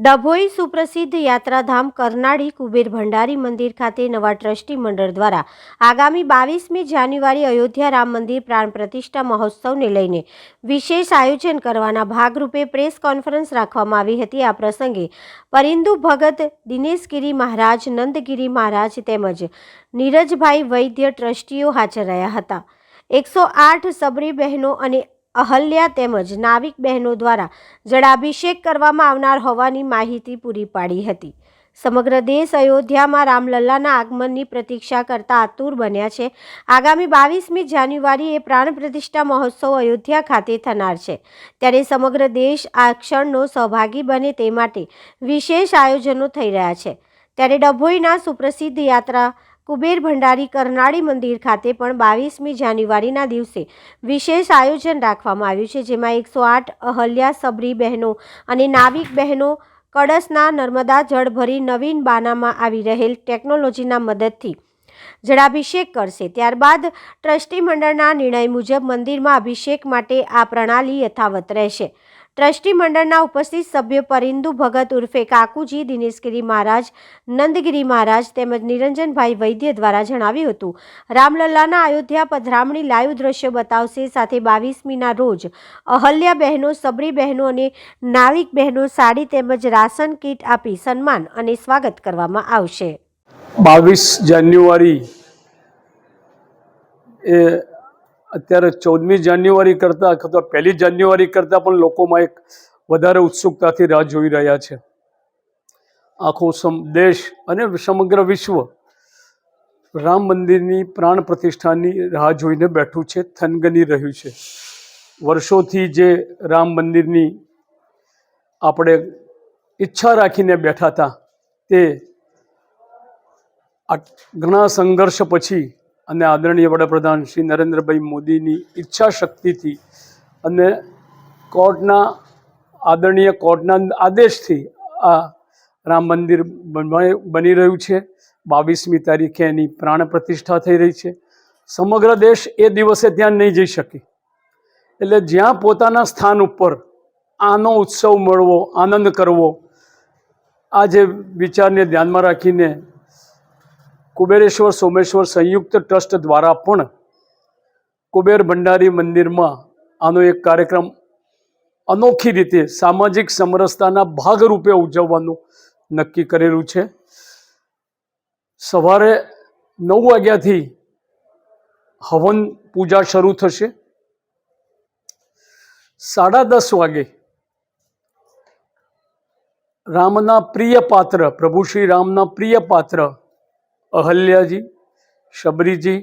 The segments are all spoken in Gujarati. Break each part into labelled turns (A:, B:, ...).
A: ડભોઈ સુપ્રસિદ્ધ યાત્રાધામ કરનાળી કુબેર ભંડારી મંદિર ખાતે નવા ટ્રસ્ટી મંડળ દ્વારા આગામી બાવીસમી જાન્યુઆરી અયોધ્યા રામ મંદિર પ્રાણ પ્રતિષ્ઠા મહોત્સવને લઈને વિશેષ આયોજન કરવાના ભાગરૂપે પ્રેસ કોન્ફરન્સ રાખવામાં આવી હતી. આ પ્રસંગે પરિંદુ ભગત, દિનેશગીરી મહારાજ, નંદગીરી મહારાજ તેમજ નીરજભાઈ વૈદ્ય ટ્રસ્ટીઓ હાજર રહ્યા હતા. એકસો આઠ સબરી બહેનો અને અહલ્યા તેમજ નાવિક બહેનો દ્વારા જળાભિષેક કરવામાં આવનાર હોવાની માહિતી પૂરી પાડી હતી. સમગ્ર દેશ અયોધ્યામાં રામલલ્લાના આગમનની પ્રતીક્ષા કરતા આતુર બન્યા છે. આગામી બાવીસમી જાન્યુઆરી એ પ્રાણ પ્રતિષ્ઠા મહોત્સવ અયોધ્યા ખાતે થનાર છે. ત્યારે સમગ્ર દેશ આ ક્ષણનો સહભાગી બને તે માટે વિશેષ આયોજનો થઈ રહ્યા છે. ત્યારે ડભોઈના સુપ્રસિદ્ધ યાત્રા કુબેર ભંડારી કરનાળી મંદિર ખાતે પણ બાવીસમી જાન્યુઆરીના દિવસે વિશેષ આયોજન રાખવામાં આવ્યું છે, જેમાં એકસો આઠ અહલ્યા સબરી બહેનો અને નાવિક બહેનો કળશના નર્મદા જળ ભરી નવીન બાનામાં આવી રહેલ ટેકનોલોજીના મદદથી જળાભિષેક કરશે. ત્યારબાદ ટ્રસ્ટી મંડળના નિર્ણય મુજબ મંદિરમાં અભિષેક માટે આ પ્રણાલી યથાવત રહેશે. ટ્રસ્ટી મંડળના ઉપસ્થિત સભ્ય પરિંદુ ભગત ઉર્ફે કાકુજી, દિનેશગીરી મહારાજ, નંદગીરી મહારાજ તેમજ નિરંજનભાઈ વૈદ્ય દ્વારા જણાવ્યું હતું. રામલલ્લાના અયોધ્યા પધરામણી લાઈવ દ્રશ્ય બતાવશે. સાથે બાવીસમીના રોજ અહલ્યા બહેનો, સબરી બહેનો અને નાવિક બહેનો સાડી તેમજ રાશન કીટ આપી સન્માન અને સ્વાગત કરવામાં આવશે.
B: બાવીસ જાન્યુઆરી અત્યારે ચૌદમી જાન્યુઆરી કરતાં અથવા પહેલી જાન્યુઆરી કરતાં પણ લોકોમાં એક વધારે ઉત્સુકતાથી રાહ જોઈ રહ્યા છે. આખો સમ, દેશ અને સમગ્ર વિશ્વ રામ મંદિરની પ્રાણ પ્રતિષ્ઠાની રાહ જોઈને બેઠું છે, થનગની રહ્યું છે. વર્ષોથી જે રામ મંદિરની આપણે ઈચ્છા રાખીને બેઠા હતા તે ઘણા સંઘર્ષ પછી અને આદરણીય વડાપ્રધાન શ્રી નરેન્દ્રભાઈ મોદીની ઈચ્છા શક્તિથી અને કોર્ટના આદરણીય કોર્ટના આદેશથી આ રામ મંદિર બની રહ્યું છે. બાવીસમી તારીખે એની પ્રાણ પ્રતિષ્ઠા થઈ રહી છે. સમગ્ર દેશ એ દિવસે ત્યાં નહીં જઈ શકે. એટલે જ્યાં પોતાના સ્થાન ઉપર આનો ઉત્સવ મળવો, આનંદ કરવો, આ જે વિચારને ધ્યાનમાં રાખીને કુબેરેશ્વર સોમેશ્વર સંયુક્ત ટ્રસ્ટ દ્વારા પણ કુબેર ભંડારી મંદિરમાં આનો એક કાર્યક્રમ અનોખી રીતે સામાજિક સમરસતાના ભાગરૂપે ઉજવવાનું નક્કી કરેલું છે. સવારે નવ વાગ્યાથી હવન પૂજા શરૂ થશે. સાડા દસ વાગે રામના પ્રિય પાત્ર, પ્રભુ શ્રી રામના પ્રિય પાત્ર અહલ્યાજી, શબરીજી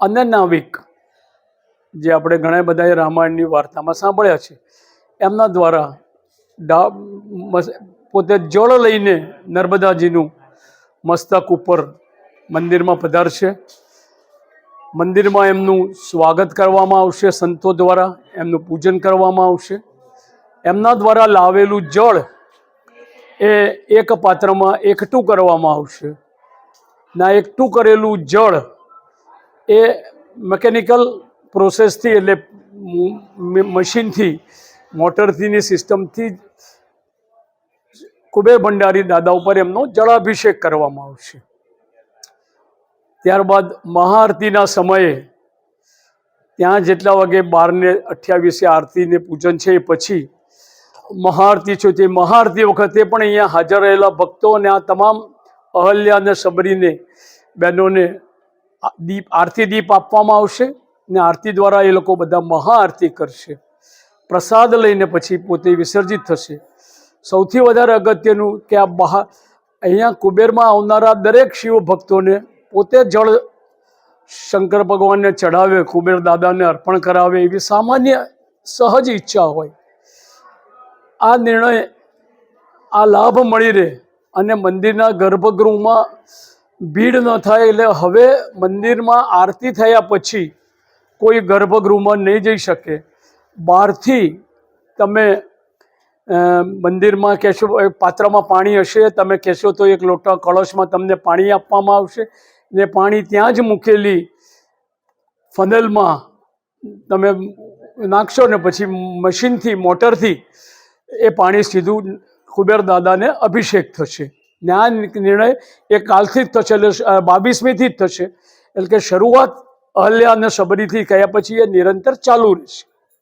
B: અને નાવિક, જે આપણે ઘણા બધાએ રામાયણની વાર્તામાં સાંભળ્યા છે. એમના દ્વારા ડા પોતે જળ લઈને નર્મદાજીનું મસ્તક ઉપર મંદિરમાં પધારશે. મંદિરમાં એમનું સ્વાગત કરવામાં આવશે સંતો દ્વારા, એમનું પૂજન કરવામાં આવશે. એમના દ્વારા લાવેલું જળ એ એક પાત્રમાં એકઠું કરવામાં આવશે. ના, એકઠું કરેલું જળ એ મિકેનિકલ પ્રોસેસથી એટલે મશીનથી મોટરથીની સિસ્ટમથી કુબેર ભંડારી દાદા ઉપર એમનો જળાભિષેક કરવામાં આવશે. ત્યારબાદ મહાઆરતીના સમયે ત્યાં જેટલા વાગે બારને અઠ્યાવીસે આરતીને પૂજન છે એ પછી મહાઆરતી છે તે મહાઆરતી વખતે પણ અહીંયા હાજર રહેલા ભક્તો અને આ તમામ અહલ્યા અને સબરીને બહેનોને દીપ, આરતી દીપ આપવામાં આવશે ને આરતી દ્વારા એ લોકો બધા મહાઆરતી કરશે. પ્રસાદ લઈને પછી પોતે વિસર્જિત થશે. સૌથી વધારે અગત્યનું કે આ બહાર અહીંયા કુબેરમાં આવનારા દરેક શિવ ભક્તોને પોતે જળ શંકર ભગવાનને ચઢાવે, કુબેર દાદાને અર્પણ કરાવે એવી સામાન્ય સહજ ઈચ્છા હોય. આ નિર્ણય, આ લાભ મળી રહે અને મંદિરના ગર્ભગૃહમાં ભીડ ન થાય એટલે હવે મંદિરમાં આરતી થયા પછી કોઈ ગર્ભગૃહમાં નહીં જઈ શકે. બહારથી તમે મંદિરમાં કહેશો પાત્રમાં પાણી હશે, તમે કહેશો તો એક લોટા કળશમાં તમને પાણી આપવામાં આવશે. ને પાણી ત્યાં જ મૂકેલી ફનલમાં તમે નાખશો ને પછી મશીનથી, મોટરથી એ પાણી સીધું કુબેર દાદાને અભિષેક થશે. ને નિર્ણય એ કાલથી જ થશે એટલે બાવીસમીથી જ થશે. એટલે કે શરૂઆત અહલ્યા અને સબરીથી કયા પછી એ નિરંતર ચાલુ રહેશે.